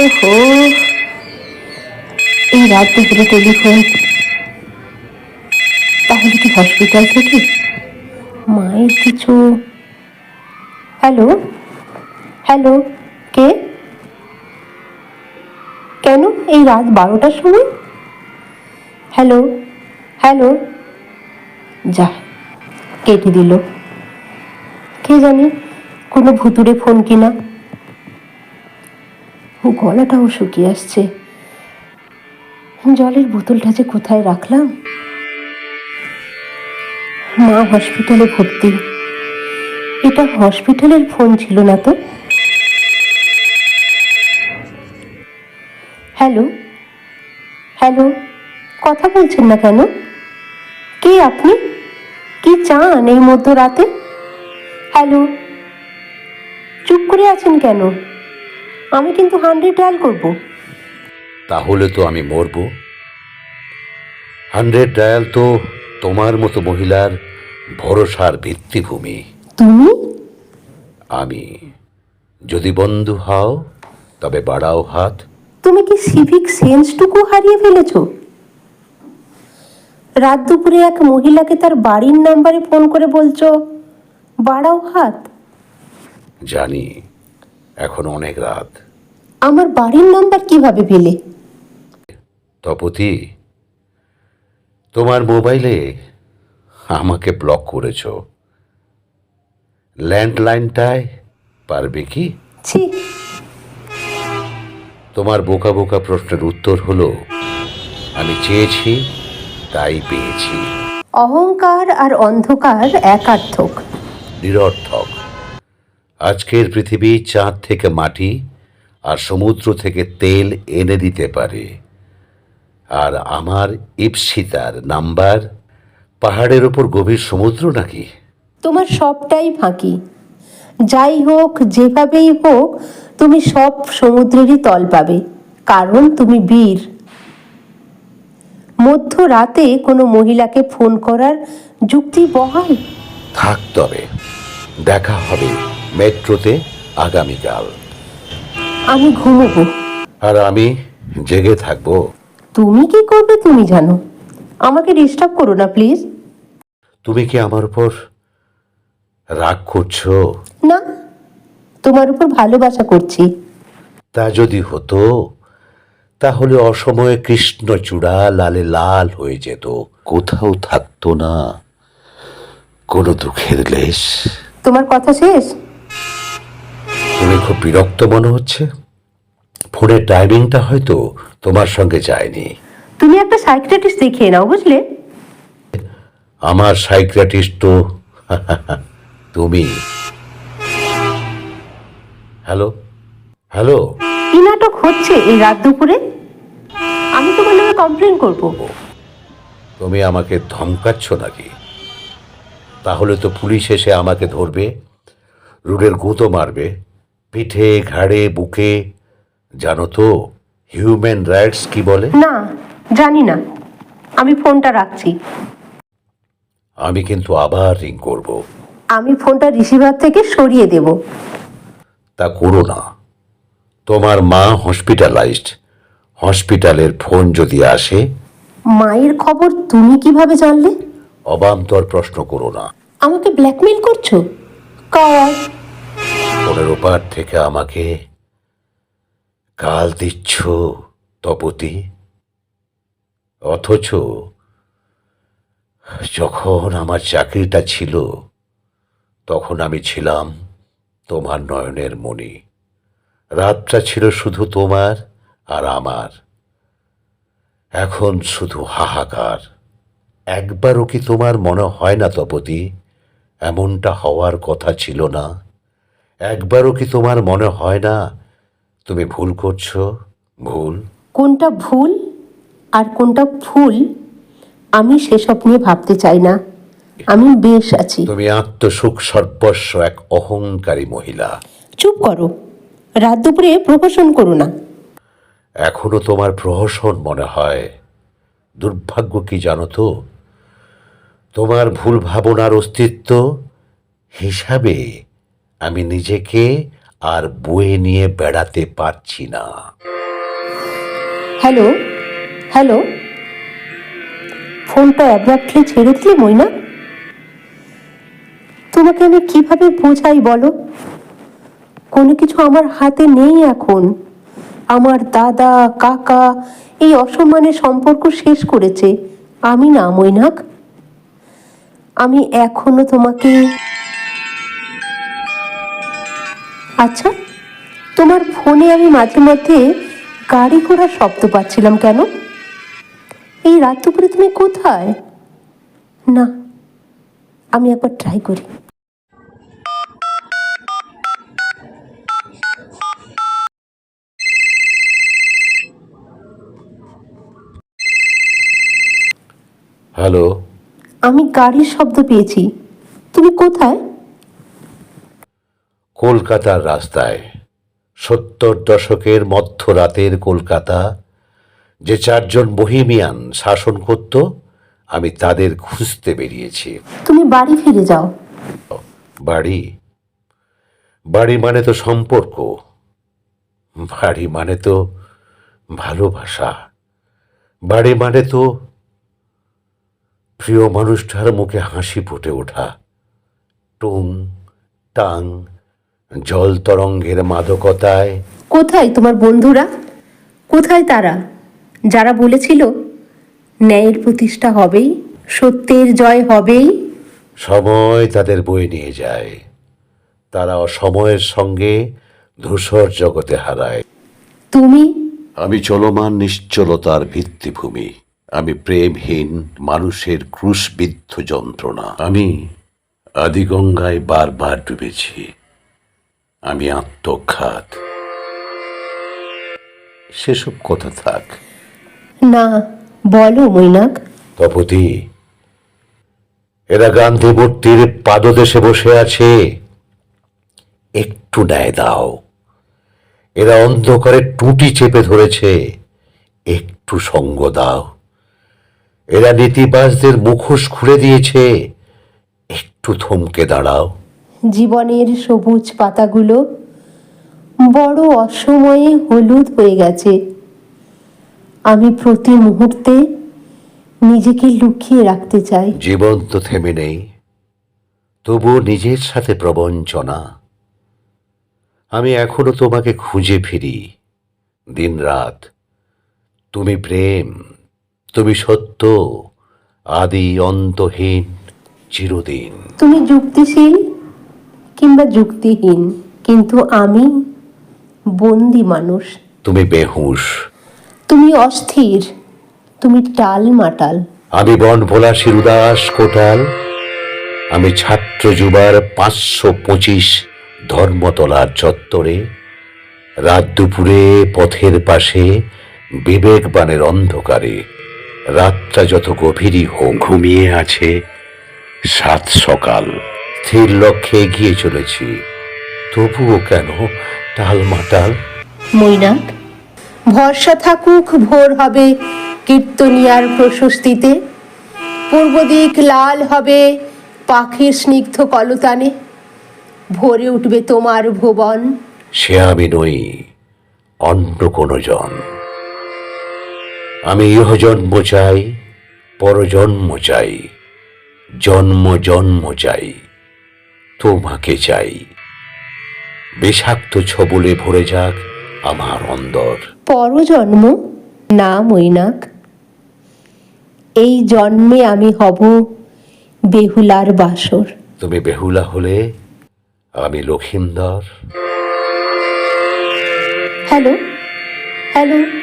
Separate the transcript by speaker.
Speaker 1: ওহো এই রাত দুপুরে টেলিফোন তাহলে কি হসপিটাল থেকে? মায়ের কিছু, হ্যালো হ্যালো, কে? কেন এই রাত বারোটার সময়? হ্যালো হ্যালো, যা, কেটে দিল। কে জানে কোনো ভুতুরে ফোন কিনা। গলাটাও শুকিয়ে আসছে। জলের বোতলটা যে কোথায় রাখলাম? মা হসপিটালে ভর্তি। এটা হসপিটালের ফোন ছিল না তো? হ্যালো হ্যালো কথা বলছেন না কেন? কে আপনি? কি চান এই মধ্যরাতে? হ্যালো চুপ করে আছেন কেন? আমি কিন্তু হান্ড্রেড ডায়াল করব।
Speaker 2: তাহলে তো আমি মরব। হান্ড্রেড ডায়াল তো তোমার মতো মহিলার ভরসার ভিত্তিভূমি।
Speaker 1: তুমি?
Speaker 2: আমি যদি বন্ধু হও তবে বাড়াও হাত।
Speaker 1: তুমি কি সিভিক সেন্সটুকু হারিয়ে ফেলেছ? রাত দুপুরে এক মহিলাকে তার বাড়ির নাম্বারে ফোন করে বলছো বাড়াও হাত।
Speaker 2: জানি। এখন অনেক রাত।
Speaker 1: আমার বাড়ির নাম্বার কীভাবে পেলে?
Speaker 2: তপতি তোমার মোবাইলে আমাকে ব্লক করেছ। ল্যান্ডলাইনটায় পারবে কি?
Speaker 1: ছি।
Speaker 2: তোমার বোকা বোকা প্রশ্নের উত্তর হলো আমি চেয়েছি তাই পেয়েছি।
Speaker 1: অহংকার আর অন্ধকার একার্থক।
Speaker 2: নিরর্থক। আজকের পৃথিবী চাঁদ থেকে মাটি আর সমুদ্র থেকে তেল এনে দিতে পারে। আর আমার ইপসিতার নাম্বার পাহাড়ের ওপর গভীর সমুদ্র নাকি?
Speaker 1: তোমার সবটাই ফাঁকি। যাই হোক যেভাবেই হোক তুমি সব সমুদ্রেরই তল পাবে কারণ তুমি বীর। মধ্যরাতে কোনো মহিলাকে ফোন করার যুক্তি বহাল?
Speaker 2: থাক তবে দেখা হবে। মেট্রোতে আগামীকাল।
Speaker 1: আমি ঘুমোবো।
Speaker 2: আর আমি জেগে থাকব।
Speaker 1: তুমি কি করবে তুমি জানো। আমাকে ডিস্টার্ব করো না প্লিজ
Speaker 2: তুমি কি আমার উপর রাগ করছ?
Speaker 1: না তোমার উপর ভালোবাসা করছি।
Speaker 2: তা যদি হতো তাহলে অসময়ে কৃষ্ণচূড়া লালে লাল হয়ে যেত। কোথাও থাকতো না। কোনো দুঃখের লেশ।
Speaker 1: তোমার কথা শেষ?
Speaker 2: তুমি খুব বিরক্ত মনে হচ্ছে? ফোনের টাইমিংটা হয়তো তোমার সঙ্গে যায়নি।
Speaker 1: তুমি একটা সাইকিয়াট্রিস্ট দেখিয়ে নাও বুঝলে?
Speaker 2: আমার সাইক্রাটিস্ট তো তুমি। হ্যালো? হ্যালো?
Speaker 1: কি নাটক হচ্ছে এই রাত দুপুরে? আমি তোমার নামে কমপ্লেন করব।
Speaker 2: তুমি আমাকে ধমকাচ্ছ নাকি? তাহলে তো পুলিশ এসে আমাকে ধরবে রুডের গুঁতো মারবে। পিঠে ঘাড়ে বুকে জানো তো হিউম্যান রাইটস কি বলে?
Speaker 1: না জানি না। আমি ফোনটা রাখছি।
Speaker 2: আমি কিন্তু আবার রিং করব।
Speaker 1: আমি ফোনটা রিসিভার থেকে সরিয়ে দেব।
Speaker 2: তা করো না। তোমার মা হসপিটালাইজড হসপিটালের ফোন যদি আসে।
Speaker 1: মায়ের খবর তুমি কীভাবে জানলে?
Speaker 2: অবান্তর প্রশ্ন করো না।
Speaker 1: আমাকে ব্ল্যাকমেল করছ? কার?
Speaker 2: ফোনের ওপার থেকে আমাকে কাল দিচ্ছ তপতি। অথচ যখন আমার চাকরিটা ছিল, তখন আমি ছিলাম তোমার নয়নের মণি। রাতটা ছিল শুধু তোমার আর আমার। এখন শুধু হাহাকার। একবারও কি তোমার মনে হয় না তপতি, এমনটা হওয়ার কথা ছিল না? একবারও কি তোমার মনে হয় না তুমি ভুল করছ? ভুল?
Speaker 1: কোনটা ভুল আর কোনটা ফুল আমি সেসব নিয়ে ভাবতে চাই না। আমি বেশ আছি।
Speaker 2: তুমি আত্মসুখ সর্বস্ব এক অহংকারী মহিলা।
Speaker 1: চুপ করো। রাত দুপুরে প্রহসন করো না।
Speaker 2: এখনও তোমার প্রহসন মনে হয়। দুর্ভাগ্য কি জানো তো? তোমার ভুল ভাবনার অস্তিত্ব হিসাবে আমি নিজেকে আর বয়ে নিয়ে বেড়াতে পারছি না।
Speaker 1: Hello hello. ফোনটা অ্যাব্রাপ্টলি ছেড়ে দিলে মইনা তোমাকে আমি কীভাবে বোঝাই বলো? কোনো কিছু আমার হাতে নেই এখন। আমার দাদা, কাকা এই অসম্মানের সম্পর্ক শেষ করেছে। আমি না, মৈনাক। আমি এখনও তোমাকে আচ্ছা তোমার ফোনে আমি মাঝে মধ্যে গাড়ি ঘোড়ার শব্দ পাচ্ছিলাম কেন? এই রাত দুপুরে তুমি কোথায়? না আমি একবার ট্রাই করি।
Speaker 2: হ্যালো
Speaker 1: আমি গাড়ির শব্দ পেয়েছি। তুমি কোথায়?
Speaker 2: কলকাতার রাস্তায় সত্তর দশকের মধ্যরাতের কলকাতা যে চারজন বহিমিয়ান শাসন করত আমি তাদের খুঁজতে বেরিয়েছি।
Speaker 1: তুমি বাড়ি ফিরে যাও।
Speaker 2: বাড়ি? বাড়ি মানে তো সম্পর্ক। বাড়ি মানে তো ভালোবাসা। বাড়ি মানে তো প্রিয় মানুষটার মুখে হাসি ফুটে ওঠা। টুং টাং জল তরঙ্গের মাদকতায়।
Speaker 1: কোথায় তোমার বন্ধুরা? কোথায় তারা? যারা বলেছিল ন্যায়ের প্রতিষ্ঠা হবেই সত্যের জয় হবেই।
Speaker 2: সময় তাদের বয়ে নিয়ে যায়। তারা সময়ের সঙ্গে ধূসর জগতে হারায়।
Speaker 1: তুমি?
Speaker 2: আমি চলমান নিশ্চলতার ভিত্তিভূমি। আমি প্রেমহীন মানুষের ক্রুশবিদ্ধ যন্ত্রণা। আমি আদিগঙ্গায় বারবার ডুবেছি। আমি আত্মঘাত। সেসব কথা থাক।
Speaker 1: না বলো মৈনাক।
Speaker 2: তপতি এরা গান্ধী মূর্তির পাদদেশে বসে আছে। একটু ন্যায় দাও। এরা অন্ধকারে টুটি চেপে ধরেছে। একটু সঙ্গ দাও। এরা নীতিবাসদের মুখোশ খুলে দিয়েছে। একটু থমকে দাঁড়াও।
Speaker 1: জীবনের সবুজ পাতাগুলো বড় অসময়ে হলুদ হয়ে গেছে। আমি প্রতি মুহূর্তে নিজেকে লুকিয়ে রাখতে চাই।
Speaker 2: জীবন তো থেমে নেই তবুও নিজের সাথে প্রবঞ্চনা আমি এখনও তোমাকে খুঁজে ফিরি দিন রাত তুমি প্রেম তুমি সত্য আদি অন্তহীন চিরদিন।
Speaker 1: তুমি যুক্তিশীল কিংবা যুক্তিহীন কিন্তু আমি বন্দি মানুষ।
Speaker 2: তুমি বেহুশ।
Speaker 1: তুমি অস্থির। তুমি টাল মাটাল।
Speaker 2: আমি বন ভোলা শিরুদাস কোটাল। আমি ছাত্র যুবার পাঁচশো পঁচিশ ধর্মতলার চত্বরে। রাত দুপুরে পথের পাশে বিবেকবানের অন্ধকারে। রাতটা যত গভীরই হোক ঘুমিয়ে আছে সাত সকাল। স্থির লক্ষ্যে এগিয়ে চলেছি। তবুও কেন? টালমাটাল
Speaker 1: মৈনাক ভরসা থাকুক ভোর হবে কীর্তনিয়ার প্রশস্তিতে। পূর্ব দিক লাল হবে পাখির স্নিগ্ধ কলতানে। ভরে উঠবে তোমার ভুবন।
Speaker 2: সে আমি নই অন্য কোনো জন। আমি ইহজন্ম চাই পরজন্ম চাই জন্ম জন্ম চাই। তোমাকে চাই। বিষাক্ত ছবলে ভরে যাক আমার অন্দর।
Speaker 1: পরজন্ম না মৈনাক। এই জন্মে আমি হব বেহুলার বাসর।
Speaker 2: তুমি বেহুলা হলে আমি লক্ষিন্দর।
Speaker 1: Hello hello.